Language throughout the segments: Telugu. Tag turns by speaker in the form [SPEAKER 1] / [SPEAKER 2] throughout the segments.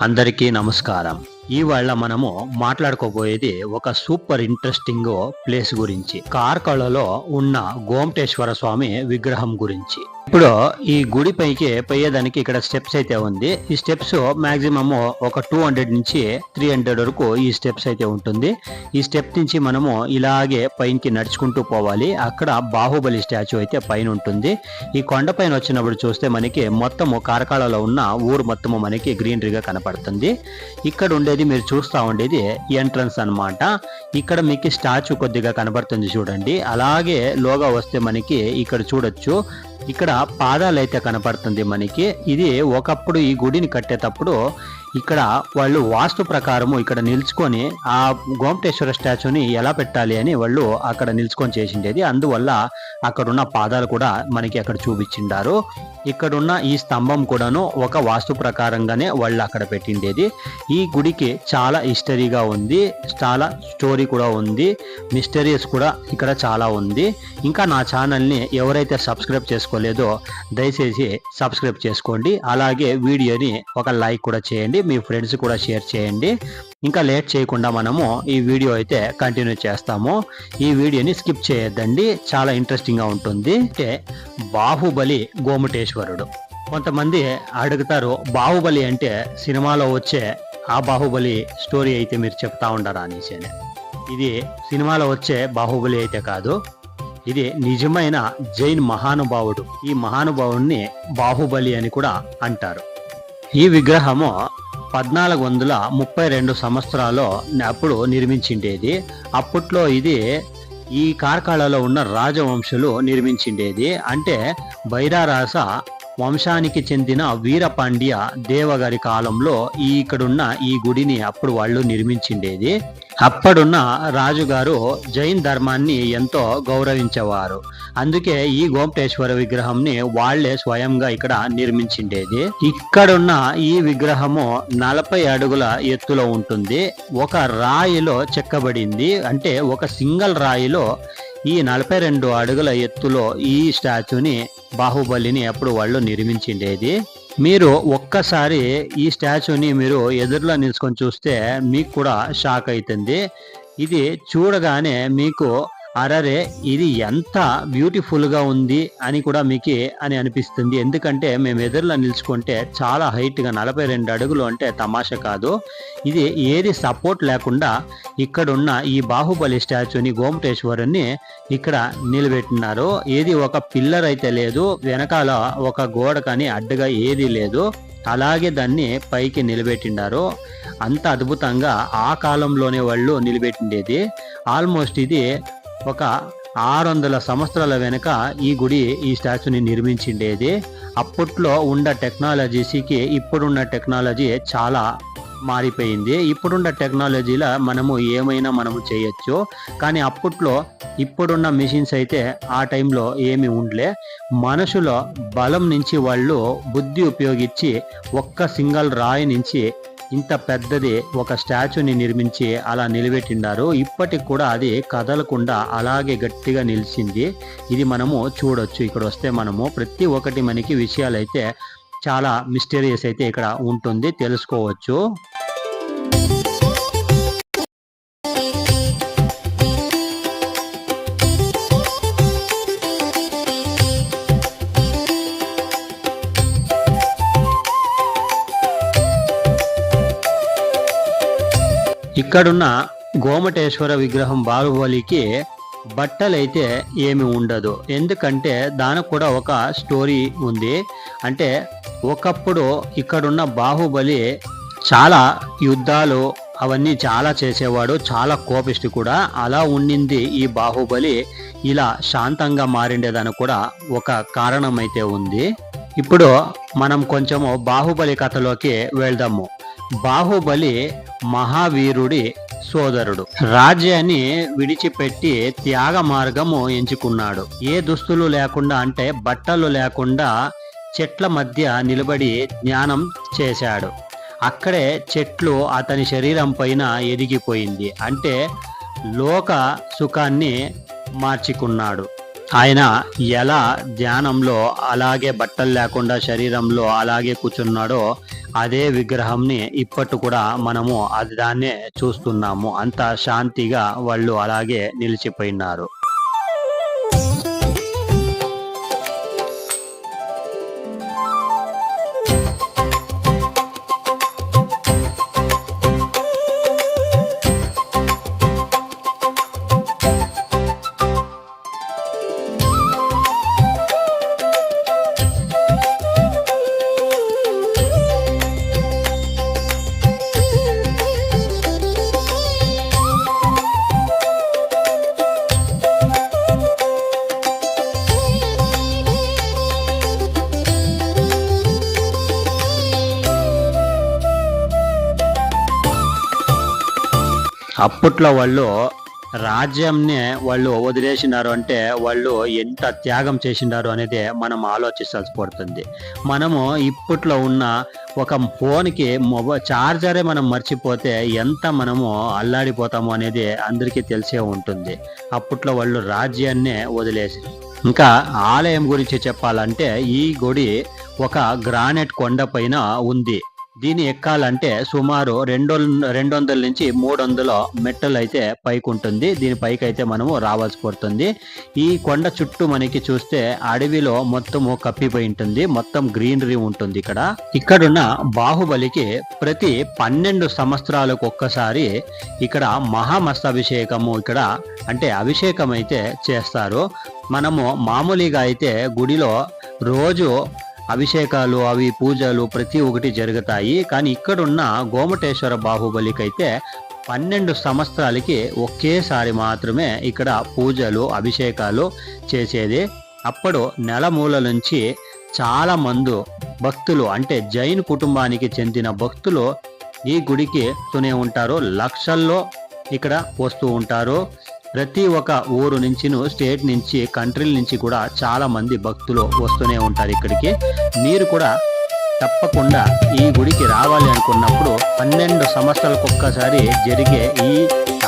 [SPEAKER 1] అందరికీ నమస్కారం. ఇవాళ మనము మాట్లాడుకోబోయేది ఒక సూపర్ ఇంట్రెస్టింగ్ ప్లేస్ గురించి కార్కళలో ఉన్న గోమటేశ్వర స్వామి విగ్రహం గురించి. ఇప్పుడు ఈ గుడి పైకి పోయేదానికి ఇక్కడ స్టెప్స్ అయితే ఉంది. ఈ స్టెప్స్ మాక్సిమం ఒక టూ హండ్రెడ్ నుంచి త్రీ హండ్రెడ్ వరకు ఈ స్టెప్స్ అయితే ఉంటుంది. ఈ స్టెప్ నుంచి మనము ఇలాగే పైకి నడుచుకుంటూ పోవాలి. అక్కడ బాహుబలి స్టాచ్యూ అయితే పైన ఉంటుంది. ఈ కొండ పైన వచ్చినప్పుడు చూస్తే మనకి మొత్తము కార్కాళలో ఉన్న ఊరు మొత్తము మనకి గ్రీనరీగా కనపడుతుంది. ఇక్కడ ఉండేది మీరు చూస్తా ఉండేది ఎంట్రన్స్ అన్నమాట. ఇక్కడ మీకు స్టాచ్యూ కొద్దిగా కనబడుతుంది చూడండి. అలాగే లోగా వస్తే మనకి ఇక్కడ చూడొచ్చు. ఇక్కడ పాదాలు అయితే కనపడుతుంది మనకి. ఇది ఒకప్పుడు ఈ గుడిని కట్టేటప్పుడు ఇక్కడ వాళ్ళు వాస్తు ప్రకారము ఇక్కడ నిల్చుకొని ఆ గోమటేశ్వర స్టాచ్యూని ఎలా పెట్టాలి అని వాళ్ళు అక్కడ నిల్చుకొని చేసిండేది. అందువల్ల అక్కడున్న పాదాలు కూడా మనకి అక్కడ చూపించిండారు. ఇక్కడున్న ఈ స్తంభం కూడాను ఒక వాస్తు ప్రకారంగానే వాళ్ళు అక్కడ పెట్టిండేది. ఈ గుడికి చాలా హిస్టరీగా ఉంది. చాలా స్టోరీ కూడా ఉంది. మిస్టరీస్ కూడా ఇక్కడ చాలా ఉంది. ఇంకా నా ఛానల్ని ఎవరైతే సబ్స్క్రైబ్ చేసుకోలేదో దయచేసి సబ్స్క్రైబ్ చేసుకోండి. అలాగే వీడియోని ఒక లైక్ కూడా చేయండి. మీ ఫ్రెండ్స్ కూడా షేర్ చేయండి. ఇంకా లేట్ చేయకుండా మనము ఈ వీడియో అయితే కంటిన్యూ చేస్తాము. ఈ వీడియోని స్కిప్ చేయొద్దండి. చాలా ఇంట్రెస్టింగ్గా ఉంటుంది. అంటే బాహుబలి గోమటేశ్వరుడు. కొంతమంది అడుగుతారు బాహుబలి అంటే సినిమాలో వచ్చే ఆ బాహుబలి స్టోరీ అయితే మీరు చెప్తా ఉండరా? అనేసి ఇది సినిమాలో వచ్చే బాహుబలి అయితే కాదు. ఇది నిజమైన జైన్ మహానుభావుడు. ఈ మహానుభావుడిని బాహుబలి అని కూడా అంటారు. ఈ విగ్రహము పద్నాలుగు వందల ముప్పై రెండు సంవత్సరాల్లో అప్పుడు నిర్మించిండేది. అప్పట్లో ఇది ఈ కార్కాళలో ఉన్న రాజవంశులు నిర్మించిండేది. అంటే బైరారాస వంశానికి చెందిన వీరపాండ్య దేవగారి కాలంలో ఈ ఇక్కడున్న ఈ గుడిని అప్పుడు వాళ్ళు నిర్మించిండేది. అప్పుడున్న రాజుగారు జైన్ ధర్మాన్ని ఎంతో గౌరవించేవారు. అందుకే ఈ గోమటేశ్వర విగ్రహంని వాళ్ళే స్వయంగా ఇక్కడ నిర్మించిండేది. ఇక్కడున్న ఈ విగ్రహము నలభై అడుగుల ఎత్తులో ఉంటుంది. ఒక రాయిలో చెక్కబడింది. అంటే ఒక సింగల్ రాయిలో ఈ నలభై రెండు అడుగుల ఎత్తులో ఈ స్టాచ్యూని బాహుబలిని అప్పుడు వాళ్ళు నిర్మించిండేది. మీరు ఒక్కసారి ఈ స్టాచ్యూని మీరు ఎదురులో నిల్చుకొని చూస్తే మీకు కూడా షాక్ అవుతుంది ఇది చూడగానే మీకు అరరే ఇది ఎంత బ్యూటిఫుల్గా ఉంది అని కూడా మీకు అని అనిపిస్తుంది. ఎందుకంటే మేము ఎదురులో నిల్చుకుంటే చాలా హైట్గా నలభై రెండు అడుగులు అంటే తమాషా కాదు. ఇది ఏది సపోర్ట్ లేకుండా ఇక్కడున్న ఈ బాహుబలి స్టాచ్యూని గోమటేశ్వరుని ఇక్కడ నిలబెట్టినారు. ఏది ఒక పిల్లర్ అయితే లేదు వెనకాల ఒక గోడ కానీ అడ్డుగా ఏది లేదు. అలాగే దాన్ని పైకి నిలబెట్టిండారు. అంత అద్భుతంగా ఆ కాలంలోనే వాళ్ళు నిలబెట్టిండేది. ఆల్మోస్ట్ ఇది ఒక ఆరు వందల సంవత్సరాల వెనుక ఈ గుడి ఈ స్టాచ్యూని నిర్మించిండేది. అప్పట్లో ఉన్న టెక్నాలజీస్కి ఇప్పుడున్న టెక్నాలజీ చాలా మారిపోయింది. ఇప్పుడున్న టెక్నాలజీలో మనము ఏమైనా మనము చేయొచ్చు. కానీ అప్పట్లో ఇప్పుడున్న మిషన్స్ అయితే ఆ టైంలో ఏమి ఉండలే. మనుషుల బలం నుంచి వాళ్ళు బుద్ధి ఉపయోగించి ఒక్క సింగల్ రాయి నుంచి ఇంత పెద్దది ఒక స్టాచ్యూని నిర్మించి అలా నిలబెట్టిండారు ఇప్పటికి కూడా అది కదలకుండా అలాగే గట్టిగా నిలిచింది. ఇది మనము చూడొచ్చు. ఇక్కడ వస్తే మనము ప్రతి ఒక్కటి మనకి విషయాలైతే చాలా మిస్టీరియస్ అయితే ఇక్కడ ఉంటుంది. తెలుసుకోవచ్చు. ఇక్కడున్న గోమటేశ్వర విగ్రహం బాహుబలికి బట్టలైతే ఏమి ఉండదు. ఎందుకంటే దానికి కూడా ఒక స్టోరీ ఉంది. అంటే ఒకప్పుడు ఇక్కడున్న బాహుబలి చాలా యుద్ధాలు అవన్నీ చాలా చేసేవాడు చాలా కోపిష్టి కూడా. అలా ఉండింది ఈ బాహుబలి. ఇలా శాంతంగా మారిండేదని కూడా ఒక కారణం అయితే ఉంది. ఇప్పుడు మనం కొంచెము బాహుబలి కథలోకి వెళ్దాము. బాహుబలి మహావీరుడి సోదరుడు. రాజ్యాన్ని విడిచిపెట్టి త్యాగ మార్గము ఎంచుకున్నాడు. ఏ దుస్తులు లేకుండా అంటే బట్టలు లేకుండా చెట్ల మధ్య నిలబడి జ్ఞానం చేశాడు. అక్కడే చెట్లు అతని శరీరం పైన ఎదిగిపోయింది. అంటే లోక సుఖాన్ని మార్చుకున్నాడు. ఆయన ఎలా ధ్యానంలో అలాగే బట్టలు లేకుండా శరీరంలో అలాగే కూర్చున్నాడో అదే విగ్రహంని ఇప్పటి కూడా మనము అది దాన్నే చూస్తున్నాము. అంత శాంతిగా వాళ్ళు అలాగే నిలిచిపోయినారు. అప్పట్లో వాళ్ళు రాజ్యంనే వాళ్ళు వదిలేసినారు అంటే వాళ్ళు ఎంత త్యాగం చేసినారు అనేది మనం ఆలోచించాల్సి పడుతుంది. మనము ఇప్పట్లో ఉన్న ఒక ఫోన్కి మొబైల్ చార్జరే మనం మర్చిపోతే ఎంత మనము అల్లాడిపోతాము అనేది అందరికీ తెలిసే ఉంటుంది. అప్పట్లో వాళ్ళు రాజ్యాన్నే వదిలేసి ఇంకా ఆలయం గురించి చెప్పాలంటే ఈ గుడి ఒక గ్రానైట్ కొండ పైన ఉంది. దీన్ని ఎక్కాలంటే సుమారు రెండు రెండు వందల నుంచి మూడు వందల మెట్టలు అయితే పైకి ఉంటుంది దీని పైకి అయితే మనము రావాల్సి పడుతుంది. ఈ కొండ చుట్టూ మనకి చూస్తే అడవిలో మొత్తము కప్పిపోయి ఉంటుంది. మొత్తం గ్రీనరీ ఉంటుంది ఇక్కడ. ఇక్కడున్న బాహుబలికి ప్రతి పన్నెండు సంవత్సరాలకు ఒక్కసారి ఇక్కడ మహామస్తాభిషేకము ఇక్కడ అంటే అభిషేకం అయితే చేస్తారు. మనము మామూలుగా అయితే గుడిలో రోజు అభిషేకాలు అవి పూజలు ప్రతి ఒక్కటి జరుగుతాయి. కానీ ఇక్కడున్న గోమటేశ్వర బాహుబలికైతే పన్నెండు సంవత్సరాలకి ఒకేసారి మాత్రమే ఇక్కడ పూజలు అభిషేకాలు చేసేది. అప్పుడు నెలమూల నుంచి చాలా మంది భక్తులు అంటే జైన్ కుటుంబానికి చెందిన భక్తులు ఈ గుడికి వస్తూనే ఉంటారు. లక్షల్లో ఇక్కడ వస్తూ ఉంటారు. ప్రతి ఒక్క ఊరు నుంచి స్టేట్ నుంచి కంట్రీల నుంచి కూడా చాలా మంది భక్తులు వస్తూనే ఉంటారు ఇక్కడికి. మీరు కూడా తప్పకుండా ఈ గుడికి రావాలి అనుకున్నప్పుడు పన్నెండు సంవత్సరాలకు ఒక్కసారి జరిగే ఈ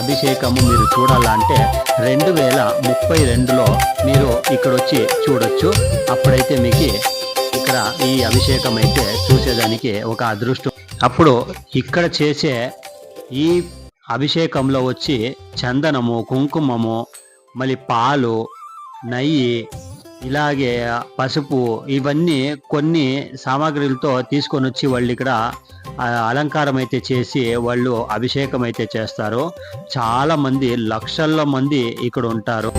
[SPEAKER 1] అభిషేకము మీరు చూడాలంటే రెండు వేల ముప్పై రెండులో మీరు ఇక్కడ వచ్చి చూడొచ్చు. అప్పుడైతే మీకు ఇక్కడ ఈ అభిషేకం అయితే చూసేదానికి ఒక అదృష్టం. అప్పుడు ఇక్కడ చేసే ఈ అభిషేకంలో వచ్చి చందనము కుంకుమము మళ్ళీ పాలు నెయ్యి ఇలాగే పసుపు ఇవన్నీ కొన్ని సామాగ్రిలతో తీసుకొని వచ్చి వాళ్ళు ఇక్కడ అలంకారం అయితే చేసి వాళ్ళు అభిషేకం అయితే చేస్తారు. చాలా మంది లక్షల్లో మంది ఇక్కడ ఉంటారు.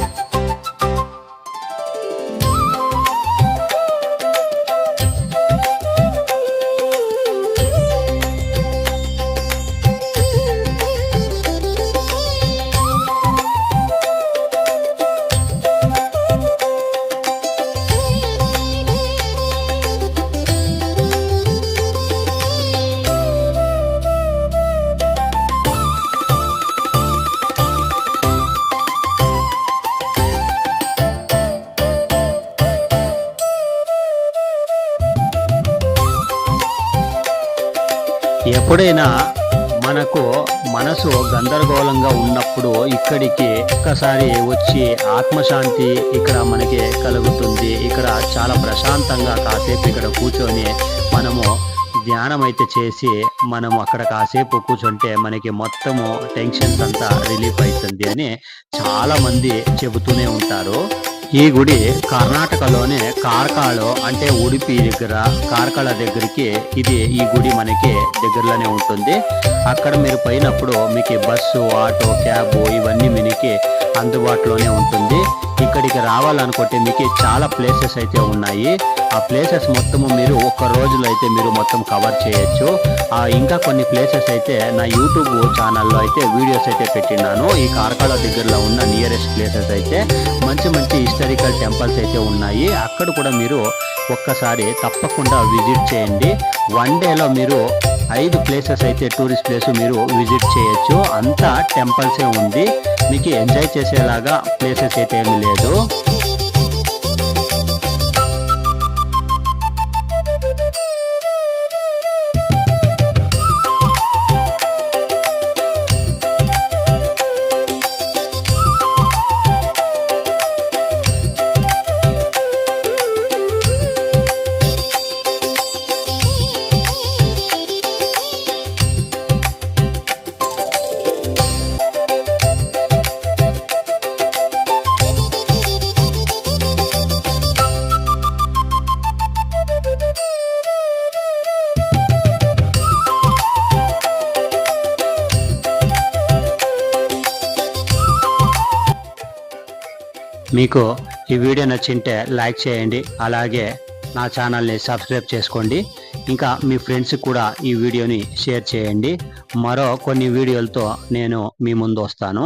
[SPEAKER 1] ఎప్పుడైనా మనకు మనసు గందరగోళంగా ఉన్నప్పుడు ఇక్కడికి ఒక్కసారి వచ్చి ఆత్మశాంతి ఇక్కడ మనకి కలుగుతుంది. ఇక్కడ చాలా ప్రశాంతంగా కాసేపు ఇక్కడ కూర్చొని మనము ధ్యానం అయితే చేసి మనము అక్కడ కాసేపు కూర్చుంటే మనకి మొత్తము టెన్షన్స్ అంతా రిలీఫ్ అవుతుంది అని చాలా మంది చెబుతూనే ఉంటారు. ఈ గుడి కర్ణాటకలోనే కార్కాలో అంటే ఉడిపి దగ్గర కార్కాల దగ్గరికి ఇది ఈ గుడి మనకి దగ్గరలోనే ఉంటుంది. అక్కడ మీరు పోయినప్పుడు మీకు బస్సు ఆటో క్యాబ్ ఇవన్నీ మీకు అందుబాటులోనే ఉంటుంది. ఇక్కడికి రావాలనుకుంటే మీకు చాలా ప్లేసెస్ అయితే ఉన్నాయి. ఆ ప్లేసెస్ మొత్తము మీరు ఒక్క రోజులో అయితే మీరు మొత్తం కవర్ చేయొచ్చు. ఇంకా కొన్ని ప్లేసెస్ అయితే నా యూట్యూబ్ ఛానల్లో అయితే వీడియోస్ అయితే పెట్టినాను ఈ కార్కాల దగ్గరలో ఉన్న నియరెస్ట్ ప్లేసెస్ అయితే మంచి మంచి హిస్టారికల్ టెంపుల్స్ అయితే ఉన్నాయి. అక్కడ కూడా మీరు ఒక్కసారి తప్పకుండా విజిట్ చేయండి. వన్ డేలో మీరు ఐదు ప్లేసెస్ అయితే టూరిస్ట్ ప్లేస్ మీరు విజిట్ చేయొచ్చు. అంతా టెంపుల్సే ఉంది. మీకు ఎంజాయ్ చేసేలాగా ప్లేసెస్ అయితే ఏమీ లేదు. మీకు ఈ వీడియో నచ్చింటే లైక్ చేయండి అలాగే నా ఛానల్ని సబ్స్క్రైబ్ చేసుకోండి. ఇంకా మీ ఫ్రెండ్స్ కూడా ఈ వీడియోని షేర్ చేయండి. మరో కొన్ని వీడియోలతో నేను మీ ముందు వస్తాను.